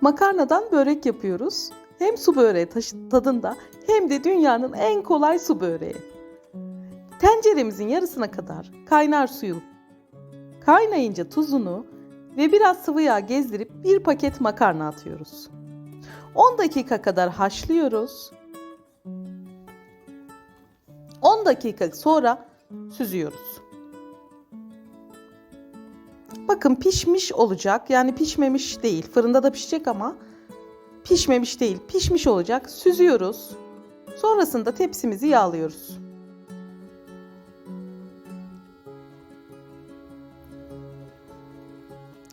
Makarnadan börek yapıyoruz. Hem su böreği tadında hem de dünyanın en kolay su böreği. Tenceremizin yarısına kadar kaynar suyu kaynayınca tuzunu ve biraz sıvı yağ gezdirip bir paket makarna atıyoruz. 10 dakika kadar haşlıyoruz. 10 dakika sonra süzüyoruz. Bakın pişmiş olacak. Yani pişmemiş değil. Fırında da pişecek ama pişmemiş değil. Pişmiş olacak. Süzüyoruz. Sonrasında tepsimizi yağlıyoruz.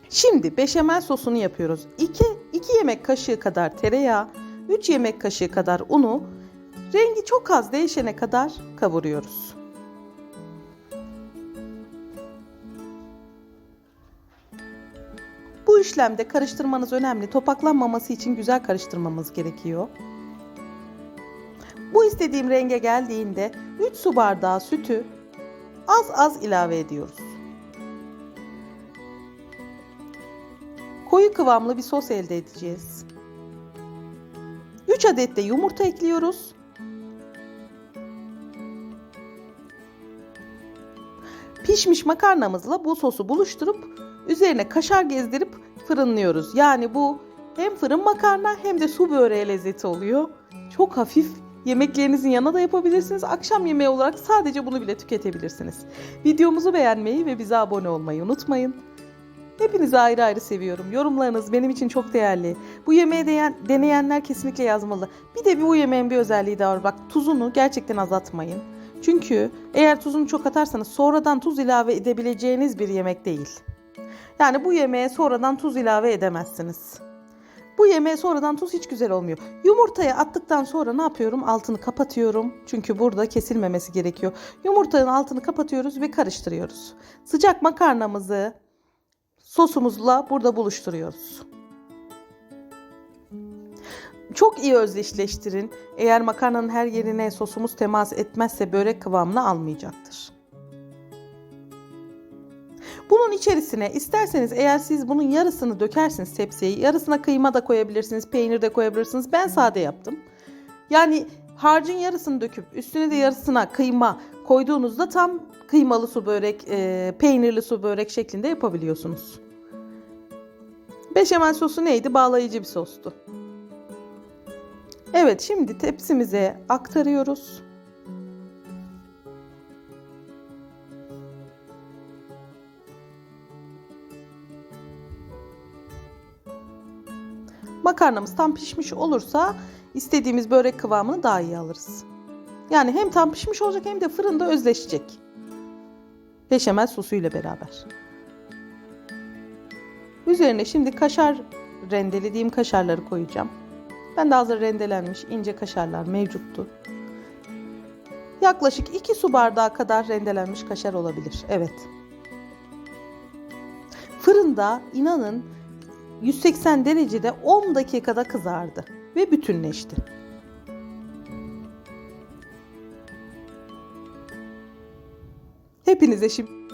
Şimdi beşamel sosunu yapıyoruz. 2 2 yemek kaşığı kadar tereyağı, 3 yemek kaşığı kadar unu rengi çok az değişene kadar kavuruyoruz. İşlemde karıştırmanız önemli. Topaklanmaması için güzel karıştırmamız gerekiyor. Bu istediğim renge geldiğinde 3 su bardağı sütü az az ilave ediyoruz. Koyu kıvamlı bir sos elde edeceğiz. 3 adet de yumurta ekliyoruz. Pişmiş makarnamızla bu sosu buluşturup üzerine kaşar gezdirip fırınlıyoruz. Yani bu hem fırın makarna hem de su böreği lezzeti oluyor. Çok hafif yemeklerinizin yanına da yapabilirsiniz. Akşam yemeği olarak sadece bunu bile tüketebilirsiniz. Videomuzu beğenmeyi ve bize abone olmayı unutmayın. Hepinizi ayrı ayrı seviyorum. Yorumlarınız benim için çok değerli. Bu yemeği deyen, deneyenler kesinlikle yazmalı. Bir de bu yemeğin bir özelliği daha var. Bak tuzunu gerçekten azaltmayın. Çünkü eğer tuzunu çok atarsanız sonradan tuz ilave edebileceğiniz bir yemek değil. Yani bu yemeğe sonradan tuz ilave edemezsiniz. Bu yemeğe sonradan tuz hiç güzel olmuyor. Yumurtayı attıktan sonra ne yapıyorum? Altını kapatıyorum. Çünkü burada kesilmemesi gerekiyor. Yumurtanın altını kapatıyoruz ve karıştırıyoruz. Sıcak makarnamızı sosumuzla burada buluşturuyoruz. Çok iyi özdeşleştirin. Eğer makarnanın her yerine sosumuz temas etmezse börek kıvamını almayacaktır. Bunun içerisine isterseniz eğer siz bunun yarısını dökersiniz tepsiye, yarısına kıyma da koyabilirsiniz, peynir de koyabilirsiniz. Ben sade yaptım. Yani harcın yarısını döküp üstüne de yarısına kıyma koyduğunuzda tam kıymalı su börek, e, peynirli su börek şeklinde yapabiliyorsunuz. Beşamel sosu neydi? Bağlayıcı bir sostu. Evet şimdi tepsimize aktarıyoruz. Makarnamız tam pişmiş olursa istediğimiz börek kıvamını daha iyi alırız. Yani hem tam pişmiş olacak hem de fırında özleşecek. Beşamel sosuyla beraber. Üzerine şimdi kaşar rendelediğim kaşarları koyacağım. Ben de hazır rendelenmiş ince kaşarlar mevcuttu. Yaklaşık 2 su bardağı kadar rendelenmiş kaşar olabilir. Evet. Fırında inanın 180 derecede 10 dakikada kızardı ve bütünleşti. Hepinize şimdi